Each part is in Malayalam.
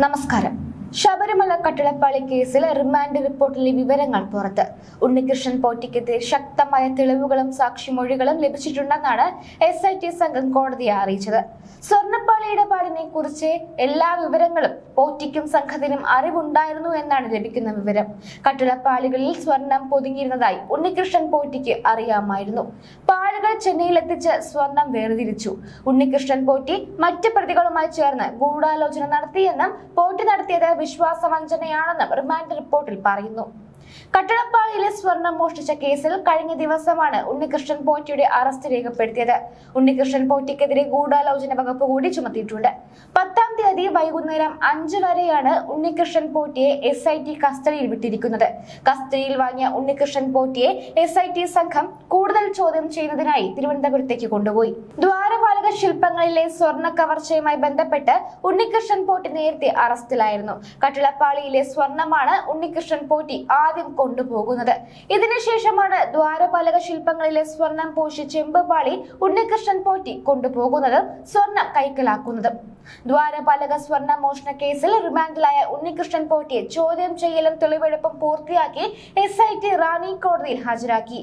നമസ്കാരം. ശബരിമല കട്ടിളപ്പാളി കേസിൽ റിമാൻഡ് റിപ്പോർട്ടിലെ വിവരങ്ങൾ പുറത്ത്. ഉണ്ണികൃഷ്ണൻ പോറ്റിക്കെതിരെ ശക്തമായ തെളിവുകളും സാക്ഷിമൊഴികളും ലഭിച്ചിട്ടുണ്ടെന്നാണ് എസ് ഐ ടി സംഘം കോടതിയെ അറിയിച്ചത്. സ്വർണപ്പാളി ഇടപാടിനെ കുറിച്ച് എല്ലാ വിവരങ്ങളും പോറ്റിക്കും സംഘത്തിനും അറിവുണ്ടായിരുന്നു എന്നാണ് ലഭിക്കുന്ന വിവരം. കട്ടിളപ്പാളികളിൽ സ്വർണം പൊതുങ്ങിയിരുന്നതായി ഉണ്ണികൃഷ്ണൻ പോറ്റിക്ക് അറിയാമായിരുന്നു. പാലുകൾ ചെന്നൈയിലെത്തിച്ച് സ്വർണം വേർതിരിച്ചു. ഉണ്ണികൃഷ്ണൻ പോറ്റി മറ്റ് പ്രതികളുമായി ചേർന്ന് ഗൂഢാലോചന നടത്തിയെന്നും പോറ്റി നടത്തിയത് വിശ്വാസവഞ്ചനയാണെന്നും റിമാൻഡ് റിപ്പോർട്ടിൽ പറയുന്നു. കട്ടടപ്പാളിയിലെ സ്വർണം മോഷ്ടിച്ച കേസിൽ കഴിഞ്ഞ ദിവസമാണ് ഉണ്ണികൃഷ്ണൻ പോറ്റിയുടെ അറസ്റ്റ് രേഖപ്പെടുത്തിയത്. ഉണ്ണികൃഷ്ണൻ പോറ്റിക്കെതിരെ ഗൂഢാലോചന വകുപ്പ് കൂടി ചുമത്തിയിട്ടുണ്ട്. പത്താം തീയതി വൈകുന്നേരം അഞ്ചു വരെയാണ് ഉണ്ണികൃഷ്ണൻ പോറ്റിയെ എസ് ഐ ടി കസ്റ്റഡിയിൽ വിട്ടിരിക്കുന്നത്. കസ്റ്റഡിയിൽ വാങ്ങിയ ഉണ്ണികൃഷ്ണൻ പോറ്റിയെ എസ് ഐ ടി സംഘം കൂടുതൽ ചോദ്യം ചെയ്യുന്നതിനായി തിരുവനന്തപുരത്തേക്ക് കൊണ്ടുപോയി. ദ്വാരപാലക ശില്പങ്ങളിലെ സ്വർണ കവർച്ചയുമായി ബന്ധപ്പെട്ട് ഉണ്ണികൃഷ്ണൻ പോറ്റി നേരത്തെ അറസ്റ്റിലായിരുന്നു. കട്ടിളപ്പാളിയിലെ സ്വർണമാണ് ഉണ്ണികൃഷ്ണൻ പോറ്റി ആദ്യം കൊണ്ടുപോകുന്നത്. ഇതിനുശേഷമാണ് ദ്വാരപാലക ശില്പങ്ങളിലെ സ്വർണം പൂശി ചെമ്പുപാളി ഉണ്ണികൃഷ്ണൻ പോറ്റി കൊണ്ടുപോകുന്നത് സ്വർണം കൈക്കലാക്കുന്നതും. ദ്വാരപാലക സ്വർണ മോഷണ കേസിൽ റിമാൻഡിലായ ഉണ്ണികൃഷ്ണൻ പോറ്റിയെ ചോദ്യം ചെയ്യലും തെളിവെടുപ്പും പൂർത്തിയാക്കി എസ് ഐ ടി റാന്നി കോടതിയിൽ ഹാജരാക്കി.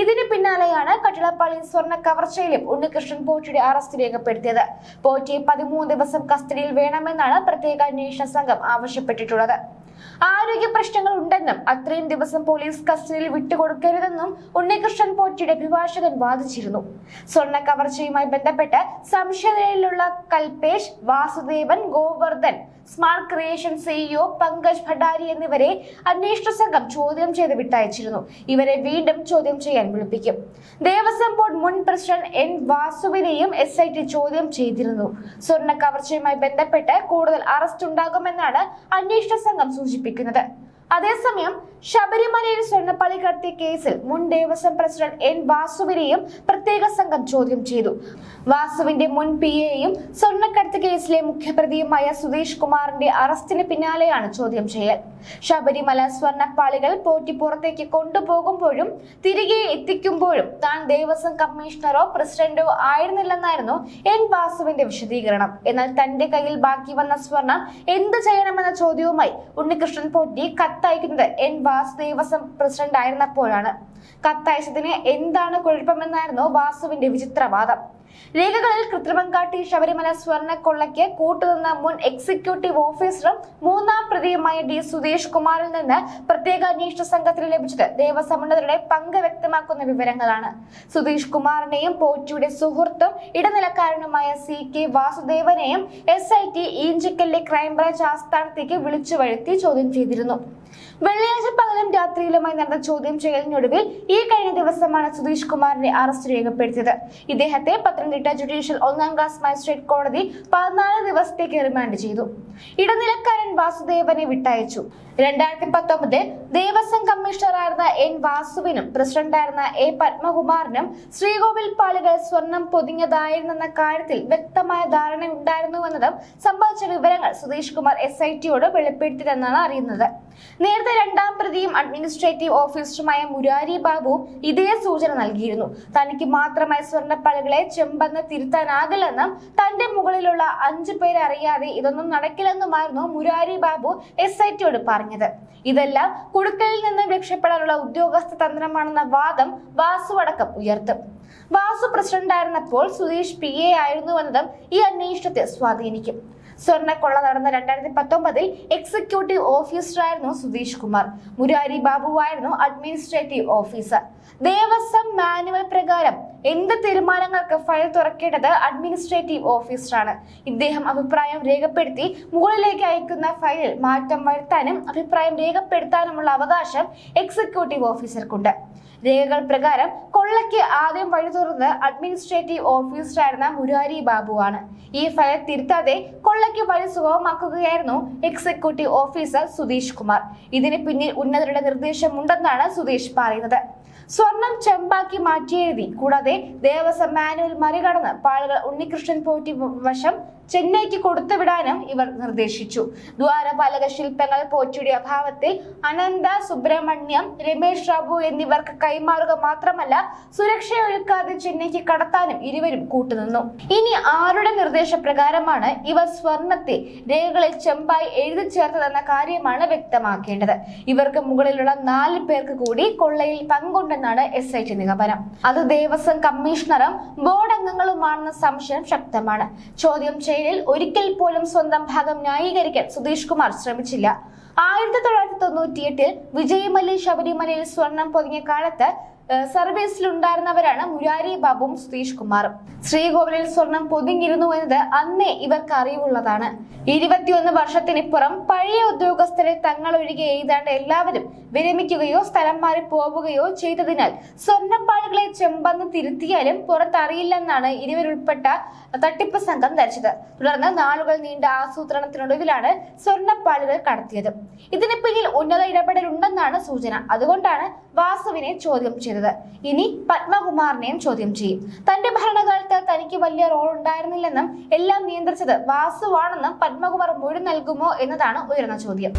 ഇതിനു പിന്നാലെയാണ് കട്ടിളപ്പാളി സ്വർണ കവർച്ചയിലും ഉണ്ണികൃഷ്ണൻ പോറ്റിയുടെ അറസ്റ്റ് രേഖപ്പെടുത്തിയത്. പോറ്റിയെ പതിമൂന്ന് ദിവസം കസ്റ്റഡിയിൽ വേണമെന്നാണ് പ്രത്യേക അന്വേഷണ സംഘം ആവശ്യപ്പെട്ടിട്ടുള്ളത്. ആരോഗ്യ പ്രശ്നങ്ങൾ ഉണ്ടെന്നും അത്രയും ദിവസം പോലീസ് കസ്റ്റഡിയിൽ വിട്ടുകൊടുക്കരുതെന്നും ഉണ്ണികൃഷ്ണൻ പോറ്റിയുടെ അഭിഭാഷകൻ വാദിച്ചിരുന്നു. സ്വർണ കവർച്ചയുമായി ബന്ധപ്പെട്ട് സംശയനിലയിലുള്ള Kalpesh Vasudevan Govardhan smart creation CEO Pankaj Bhandari എന്നിവരെ അന്വേഷണ സംഘം ചോദ്യം ചെയ്ത് വിട്ടയച്ചിരുന്നു. ഇവരെ വീണ്ടും ചോദ്യം ചെയ്യാൻ വിളിപ്പിക്കും. ദേവസ്വം ബോർഡ് മുൻ പ്രസിഡന്റ് എൻ വാസുവിനെയും എസ് ഐ ടി ചോദ്യം ചെയ്തിരുന്നു. സ്വർണ കവർച്ചയുമായി ബന്ധപ്പെട്ട് കൂടുതൽ അറസ്റ്റ് ഉണ്ടാകുമെന്നാണ് അന്വേഷണ സംഘം സൂചിപ്പിക്കുന്നത്. അതേസമയം ശബരിമലയിൽ സ്വർണപ്പള്ളി കടത്തിയ കേസിൽ മുൻ ദേവസ്വം പ്രസിഡന്റ് എൻ വാസുവിനെയും പ്രത്യേക സംഘം ചോദ്യം ചെയ്തു. വാസുവിന്റെ മുൻ പി എയും സ്വർണക്കടത്ത് കേസിലെ മുഖ്യപ്രതിയുമായ സുധീഷ് കുമാറിന്റെ അറസ്റ്റിന് പിന്നാലെയാണ് ചോദ്യം ചെയ്യൽ. ശബരിമല സ്വർണപ്പാളികൾ പോറ്റി പുറത്തേക്ക് കൊണ്ടുപോകുമ്പോഴും തിരികെ എത്തിക്കുമ്പോഴും താൻ ദേവസ്വം കമ്മീഷണറോ പ്രസിഡന്റോ ആയിരുന്നില്ലെന്നായിരുന്നു എൻ വാസുവിന്റെ വിശദീകരണം. എന്നാൽ തന്റെ കയ്യിൽ ബാക്കി വന്ന സ്വർണം എന്ത് ചെയ്യണമെന്ന ചോദ്യവുമായി ഉണ്ണികൃഷ്ണൻ പോറ്റി കത്തയക്കുന്നത് എൻ വാസുദേവസം പ്രസിഡന്റ് ആയിരുന്നപ്പോഴാണ്. കത്തയച്ചതിന് എന്താണ് കുഴപ്പമെന്നായിരുന്നു വാസുവിന്റെ വിചിത്രവാദം. രേഖകളിൽ കൃത്രിമം കാട്ടി ശബരിമല സ്വർണ കൊള്ളയ്ക്ക് കൂട്ടുനിന്ന മുൻ എക്സിക്യൂട്ടീവ് ഓഫീസറും മൂന്നാം പ്രതിയുമായ ഡി സുധീഷ് കുമാറിൽ നിന്ന് പ്രത്യേക അന്വേഷണ സംഘത്തിന് ലഭിച്ചത് ദേവസ്വം പങ്ക് വ്യക്തമാക്കുന്ന വിവരങ്ങളാണ്. സുധീഷ് കുമാറിനെയും പോറ്റിയുടെ സുഹൃത്തും ഇടനിലക്കാരനുമായ സി കെ വാസുദേവനെയും എസ് ഐ ടി ഈഞ്ചിക്കലിലെ ക്രൈംബ്രാഞ്ച് ആസ്ഥാനത്തേക്ക് വിളിച്ചു വരുത്തി ചോദ്യം ചെയ്തിരുന്നു. വെള്ളിയാഴ്ച പകലും രാത്രിയിലുമായി നടന്ന ചോദ്യം ചെയ്യലിനൊടുവിൽ ഈ കഴിഞ്ഞ ദിവസമാണ് സുധീഷ് കുമാറിന്റെ അറസ്റ്റ് രേഖപ്പെടുത്തിയത്. ഇദ്ദേഹത്തെ പത്തനംതിട്ട ജുഡീഷ്യൽ ഒന്നാം ക്ലാസ് മജിസ്ട്രേറ്റ് കോടതി പതിനാല് ദിവസത്തേക്ക് റിമാൻഡ് ചെയ്തു. ഇടനിലക്കാരൻ വാസുദേവനെ വിട്ടയച്ചു. രണ്ടായിരത്തി പത്തൊമ്പതിൽ ദേവസ്വം കമ്മീഷണറായിരുന്ന എൻ വാസുവിനും പ്രസിഡന്റായിരുന്ന എ പത്മകുമാറിനും ശ്രീകോവിൽ പാളികൾ സ്വർണം പൊതിഞ്ഞതായിരുന്നെന്ന കാര്യത്തിൽ വ്യക്തമായ ധാരണ ഉണ്ടായിരുന്നുവെന്നതും സംബന്ധിച്ച വിവരങ്ങൾ സുധീഷ് കുമാർ എസ് ഐ ടിയോട് വെളിപ്പെടുത്തിയതെന്നാണ് അറിയുന്നത്. നേരത്തെ രണ്ടാം പ്രതിയും അഡ്മിനിസ്ട്രേറ്റീവ് ഓഫീസറുമായ മുരാരി ബാബുവും ഇതേ സൂചന നൽകിയിരുന്നു. തനിക്ക് മാത്രമായി സ്വർണപ്പളകളെ ചെമ്പെന്ന് തിരുത്താനാകില്ലെന്നും തന്റെ മുകളിലുള്ള അഞ്ചു പേരെ അറിയാതെ ഇതൊന്നും നടക്കില്ലെന്നുമായിരുന്നു മുരാരി ബാബു എസ് ഐ ടിയോട് പറഞ്ഞത്. ഇതെല്ലാം കുടുക്കലിൽ നിന്ന് രക്ഷപ്പെടാനുള്ള ഉദ്യോഗസ്ഥ തന്ത്രമാണെന്ന വാദം വാസു അടക്കം ഉയർത്തും. വാസു പ്രസിഡന്റായിരുന്നപ്പോൾ സുധീഷ് പി എ ആയിരുന്നുവെന്നതും ഈ അന്വേഷണത്തെ സ്വാധീനിക്കും. സ്വർണക്കൊള്ള നടന്ന രണ്ടായിരത്തി പത്തൊമ്പതിൽ എക്സിക്യൂട്ടീവ് ഓഫീസറായിരുന്നു സുധീഷ് കുമാർ. മുരാരി ബാബുവായിരുന്നു അഡ്മിനിസ്ട്രേറ്റീവ് ഓഫീസർ ദേവസ്വം മാനുവൽ പ്രകാരം എന്ത് തീരുമാനങ്ങൾക്ക് ഫയൽ തുറക്കേണ്ടത് അഡ്മിനിസ്ട്രേറ്റീവ് ഓഫീസറാണ് ഇദ്ദേഹം അഭിപ്രായം രേഖപ്പെടുത്തി മുകളിലേക്ക് അയക്കുന്ന ഫയലിൽ മാറ്റം വരുത്താനും അഭിപ്രായം രേഖപ്പെടുത്താനുമുള്ള അവകാശം എക്സിക്യൂട്ടീവ് ഓഫീസർക്കുണ്ട് രേഖകൾ പ്രകാരം കൊള്ളയ്ക്ക് ആദ്യം വഴി തുറന്ന് അഡ്മിനിസ്ട്രേറ്റീവ് ഓഫീസറായിരുന്ന മുരാരി ബാബുവാണ്. ഈ ഫയൽ തിരുത്താതെ കൊള്ളയ്ക്ക് വഴി സുഗമമാക്കുകയായിരുന്നു എക്സിക്യൂട്ടീവ് ഓഫീസർ സുധീഷ് കുമാർ. ഇതിന് പിന്നിൽ ഉന്നതരുടെ നിർദ്ദേശമുണ്ടെന്നാണ് സുധീഷ് പറയുന്നത്. സ്വർണം ചെമ്പാക്കി മാറ്റിയെഴുതി. കൂടാതെ ദേവസ്വം മാനുവൽ മറികടന്ന് പാളുകൾ ഉണ്ണികൃഷ്ണൻ പോറ്റി വശം ചെന്നൈക്ക് കൊടുത്തുവിടാനും ഇവർ നിർദ്ദേശിച്ചു. ദ്വാരപാലക ശില്പങ്ങൾ പോറ്റിയുടെ അഭാവത്തിൽ അനന്ത സുബ്രഹ്മണ്യം രമേശ് റാബു എന്നിവർക്ക് കൈമാറുക മാത്രമല്ല സുരക്ഷയൊരുക്കാതെ ചെന്നൈക്ക് കടത്താനും ഇരുവരും കൂട്ടുനിന്നു. ഇനി ആരുടെ നിർദ്ദേശപ്രകാരമാണ് ഇവർ സ്വർണത്തെ രേഖകളിൽ ചെമ്പായി എഴുതി ചേർത്തതെന്ന കാര്യമാണ് വ്യക്തമാക്കേണ്ടത്. ഇവർക്ക് മുകളിലുള്ള നാല് പേർക്ക് കൂടി കൊള്ളയിൽ പങ്കുണ്ടെന്നാണ് എസ് ഐ ടി നിഗമനം. അത് ദേവസ്വം കമ്മീഷണറും ബോർഡ് അംഗങ്ങളുമാണെന്ന സംശയം ശക്തമാണ്. ചോദ്യം ചെയ്യലിൽ ഒരിക്കൽ പോലും സ്വന്തം ഭാഗം ന്യായീകരിക്കാൻ സുധീഷ് കുമാർ ശ്രമിച്ചില്ല. ആയിരത്തി തൊള്ളായിരത്തി തൊണ്ണൂറ്റിയെട്ടിൽ വിജയമല്ലി ശബരിമലയിൽ സ്വർണം പൊതിഞ്ഞ കാലത്ത് സർവീസിലുണ്ടായിരുന്നവരാണ് മുരാരി ബാബുവും സുധീഷ് കുമാറും ശ്രീകോവിലിൽ സ്വർണം പൊതിഞ്ഞിരുന്നു എന്നത് അന്നേ ഇവർക്ക് അറിവുള്ളതാണ്. ഇരുപത്തിയൊന്ന് വർഷത്തിനിപ്പുറം പഴയ ഉദ്യോഗസ്ഥരെ തങ്ങളൊഴികെ ഏതാണ്ട് എല്ലാവരും വിരമിക്കുകയോ സ്ഥലം മാറി പോവുകയോ ചെയ്തതിനാൽ സ്വർണപ്പാടുകളെ ചെമ്പന്ന് തിരുത്തിയാലും പുറത്തറിയില്ലെന്നാണ് ഇരുവരുൾപ്പെട്ട തട്ടിപ്പ് സംഘം ധരിച്ചത്. തുടർന്ന് നാളുകൾ നീണ്ട ആസൂത്രണത്തിനൊടുവിലാണ് സ്വർണപ്പാടുകൾ കടത്തിയത്. ഇതിന് പിന്നിൽ ഉന്നത ഇടപെടലുണ്ടെന്നാണ് സൂചന. അതുകൊണ്ടാണ് വാസുവിനെ ചോദ്യം ചെയ്തത് ഇനി പത്മകുമാറിനെയും ചോദ്യം ചെയ്യും. തന്റെ ഭരണകാലത്ത് തനിക്ക് വലിയ റോൾ ഉണ്ടായിരുന്നില്ലെന്നും എല്ലാം നിയന്ത്രിച്ചത് വാസുവാണെന്നും പത്മകുമാർ മൊഴി നൽകുമോ എന്നതാണ് ഉയർന്ന ചോദ്യം.